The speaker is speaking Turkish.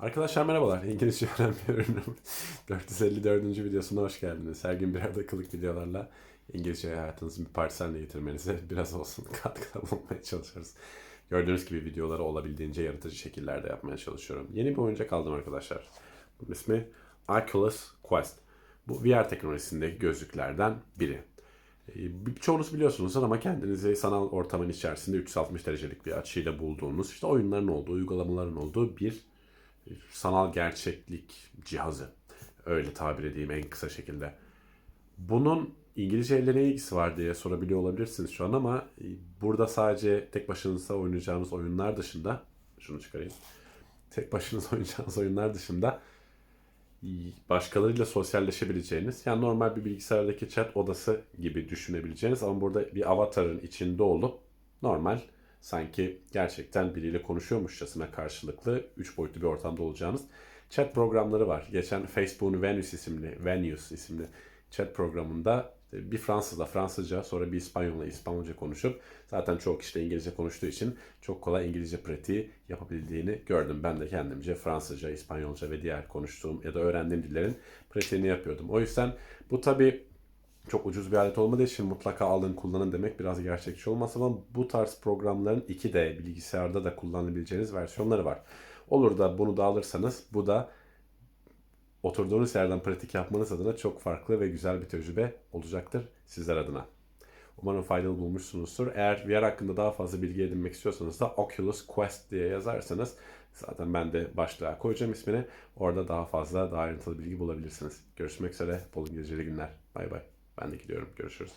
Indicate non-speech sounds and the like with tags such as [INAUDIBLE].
Arkadaşlar merhabalar. İngilizce [LAUGHS] öğrenmiyorum. 454. videosuna hoş geldiniz. Her gün birer dakikalık videolarla İngilizce hayatınızın bir parçası getirmenize [LAUGHS] biraz olsun katkıda bulunmaya çalışıyoruz. Gördüğünüz gibi videoları olabildiğince yaratıcı şekillerde yapmaya çalışıyorum. Yeni bir oyuncak aldım arkadaşlar. Bunun ismi Oculus Quest. Bu VR teknolojisindeki gözlüklerden biri. Ee, Birçoğunuz biliyorsunuz ama kendinizi sanal ortamın içerisinde 360 derecelik bir açıyla bulduğunuz, işte oyunların olduğu, uygulamaların olduğu bir sanal gerçeklik cihazı. Öyle tabir edeyim en kısa şekilde. Bunun İngilizce ile ne ilgisi var diye sorabiliyor olabilirsiniz şu an ama e, burada sadece tek başınıza oynayacağınız oyunlar dışında şunu çıkarayım. Tek başınıza [LAUGHS] oynayacağınız oyunlar dışında e, başkalarıyla sosyalleşebileceğiniz yani normal bir bilgisayardaki chat odası gibi düşünebileceğiniz ama burada bir avatarın içinde olup normal sanki gerçekten biriyle konuşuyormuşçasına karşılıklı 3 boyutlu bir ortamda olacağınız chat programları var. Geçen Facebook'un Venus isimli, Venus isimli chat programında bir Fransızla Fransızca sonra bir İspanyolla İspanyolca konuşup zaten çok kişi de İngilizce konuştuğu için çok kolay İngilizce pratiği yapabildiğini gördüm. Ben de kendimce Fransızca, İspanyolca ve diğer konuştuğum ya da öğrendiğim dillerin pratiğini yapıyordum. O yüzden bu tabi çok ucuz bir alet olmadığı için mutlaka alın kullanın demek biraz gerçekçi olmaz ama bu tarz programların iki de bilgisayarda da kullanabileceğiniz versiyonları var. Olur da bunu da alırsanız bu da oturduğunuz yerden pratik yapmanız adına çok farklı ve güzel bir tecrübe olacaktır sizler adına. Umarım faydalı bulmuşsunuzdur. Eğer VR hakkında daha fazla bilgi edinmek istiyorsanız da Oculus Quest diye yazarsanız zaten ben de başlığa koyacağım ismini. Orada daha fazla, daha ayrıntılı bilgi bulabilirsiniz. Görüşmek üzere. Bol İngilizceli günler. Bay bay. Ben de gidiyorum. Görüşürüz.